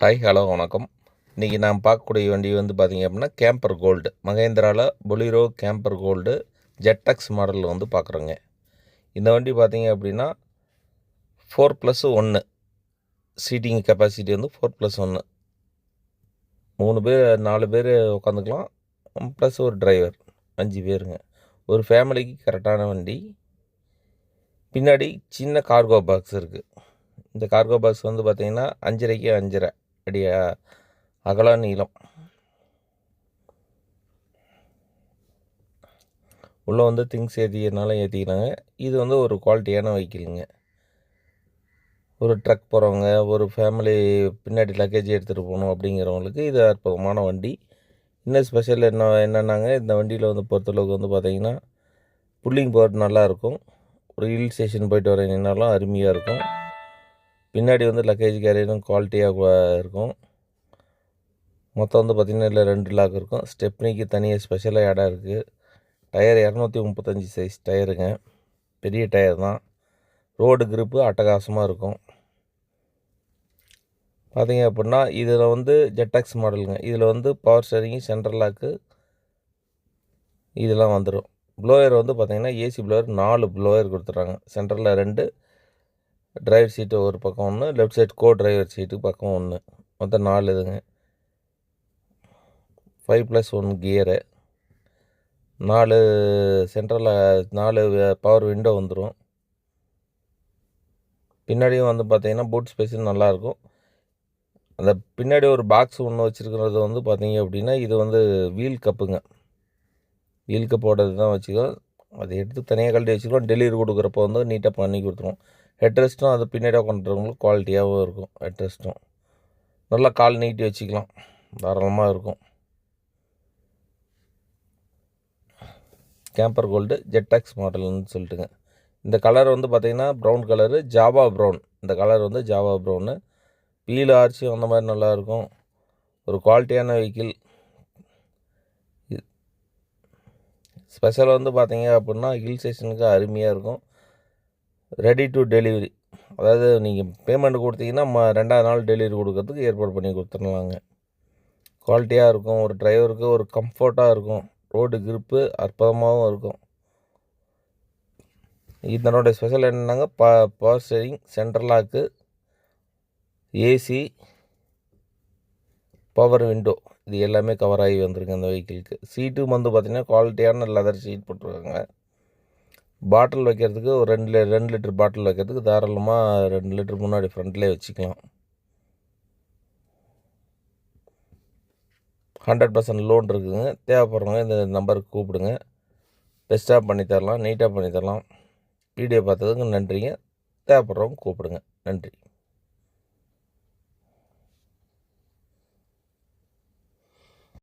Hi hello வணக்கம். இன்றைக்கி நான் பார்க்கக்கூடிய வண்டி வந்து பார்த்திங்க அப்படின்னா கேம்பர் கோல்டு. மகேந்திராவில் பொலிரோ கேம்பர் கோல்டு ஜெட்டக்ஸ் மாடலில் வந்து பார்க்குறோங்க. இந்த வண்டி பார்த்திங்க அப்படின்னா ஃபோர் ப்ளஸ் ஒன்று சீட்டிங் கெப்பாசிட்டி வந்து ஃபோர் ப்ளஸ் ஒன்று மூணு பேர் நாலு பேர் உட்காந்துக்கலாம். ப்ளஸ் ஒரு டிரைவர் அஞ்சு பேருங்க. ஒரு ஃபேமிலிக்கு கரெக்டான வண்டி. பின்னாடி சின்ன கார்கோ பாக்ஸ் இருக்குது இந்த கார்கோ பாக்ஸ் வந்து பார்த்திங்கன்னா அஞ்சரைக்கு அஞ்சரை. அடி அகல நீளம். உள்ளே வந்து திங்ஸ் ஏற்றினாலும் ஏற்றிக்கிறாங்க இது வந்து ஒரு குவாலிட்டியான வைக்கலுங்க ஒரு ட்ரக் போகிறவங்க ஒரு ஃபேமிலி பின்னாடி லக்கேஜ் எடுத்துகிட்டு போகணும் அப்படிங்கிறவங்களுக்கு இது அற்புதமான வண்டி. இன்னும் ஸ்பெஷல் என்ன என்னென்னாங்க இந்த வண்டியில் வந்து பொறுத்தளவுக்கு வந்து பார்த்திங்கன்னா புல்லிங் போகிறது நல்லாயிருக்கும் ஒரு ஹில் ஸ்டேஷன் போயிட்டு வரீங்கனாலும் அருமையாக இருக்கும். பின்னாடி வந்து லக்கேஜ் கேரியரும் குவாலிட்டியாக இருக்கும். மொத்தம் வந்து பார்த்திங்கன்னா இதில் ரெண்டு லாக் இருக்கும். ஸ்டெப்னிக்கு தனியாக ஸ்பெஷலாக இடம் இருக்குது டயர் இரநூத்தி முப்பத்தஞ்சு சைஸ் டயருங்க பெரிய டயர் தான். ரோடு கிரிப்பு அட்டகாசமாக இருக்கும். பார்த்திங்க அப்படின்னா இதில் வந்து ஜெட்டாக்ஸ் மாடலுங்க இதில் வந்து பவர் ஸ்டேரிங்கு சென்ட்ரல் லாக்கு இதெல்லாம் வந்துடும் ப்ளோயர் வந்து பார்த்திங்கன்னா ஏசி ப்ளோயர் நாலு ப்ளோயர் கொடுத்துட்றாங்க. சென்ட்ரலில் ரெண்டு டிரைவர் சீட்டு ஒரு பக்கம் ஒன்று left side co driver seat பக்கம் ஒன்று மொத்தம் நாலு இதுங்க. ஃபைவ் ப்ளஸ் ஒன் கியரு நாலு சென்ட்ரலில் நாலு பவர் விண்டோ வந்துடும் பின்னாடியும் வந்து பார்த்தீங்கன்னா பூட் ஸ்பேஸும் நல்லாயிருக்கும் அந்த பின்னாடி ஒரு பாக்ஸ் ஒன்று வச்சுருக்கிறது வந்து பார்த்தீங்க அப்படின்னா இது வந்து வீல் கப்புங்க வீல் கப்போடது தான் வச்சுக்கோ. அதை எடுத்து தனியாக கழட்டி வச்சுக்கிறோம் டெலிவரி கொடுக்குறப்போ வந்து நீட்டாக பண்ணி கொடுத்துருவோம் ஹெட்ரெஸ்ட்டும் அது பின்னாடி உட்காந்துருக்கவங்களுக்கு குவாலிட்டியாகவும் இருக்கும். ஹெட்ரெஸ்ட்டும் நல்லா கால் நீட்டி வச்சுக்கலாம். தாராளமாக இருக்கும். கேம்பர் கோல்டு ஜெட்டாக்ஸ் மாடல்னு சொல்லிட்டுங்க. இந்த கலர் வந்து பார்த்திங்கன்னா ப்ரௌன் கலரு ஜாவா ப்ரௌன் இந்த கலர் வந்து ஜாவா ப்ரௌனு வீல் ஆர்ச்சி அந்த மாதிரி நல்லாயிருக்கும் ஒரு குவாலிட்டியான வெஹிக்கிள் ஸ்பெஷல் வந்து பார்த்தீங்க அப்படின்னா ஹில் ஸ்டேஷனுக்கு அருமையாக இருக்கும். Ready to delivery. அதாவது நீங்கள் பேமெண்ட் கொடுத்தீங்கன்னா ம ரெண்டாவது நாள் டெலிவரி கொடுக்கறதுக்கு ஏற்பாடு பண்ணி கொடுத்துடலாங்க. குவாலிட்டியாக இருக்கும் ஒரு டிரைவருக்கு ஒரு கம்ஃபர்ட்டாக இருக்கும். ரோடு கிரிப்பு அற்புதமாகவும் இருக்கும். இதனோட ஸ்பெஷல் என்னென்னாங்க ப power steering central lock AC power window இது எல்லாமே கவர் ஆகி வந்திருக்கு அந்த வெஹிக்கிளுக்கு சீட்டும் வந்து பார்த்திங்கன்னா குவாலிட்டியான லெதர் சீட் போட்டிருக்காங்க. பாட்டில் வைக்கிறதுக்கு ஒரு ரெண்டு ரெண்டு லிட்டர் பாட்டில் வைக்கிறதுக்கு தாராளமாக ரெண்டு லிட்டர் முன்னாடி ஃப்ரண்ட்லேயே வச்சுக்கலாம். ஹண்ட்ரட் பர்சன்ட் லோன் இருக்குதுங்க தேவைப்படுறவங்க இந்த நம்பருக்கு கூப்பிடுங்க. பெஸ்ட்டாக பண்ணித்தரலாம் நீட்டாக பண்ணித்தரலாம் வீடியோ பார்த்ததுக்கு நன்றிங்க. தேவைப்படுறவங்க கூப்பிடுங்க. நன்றி.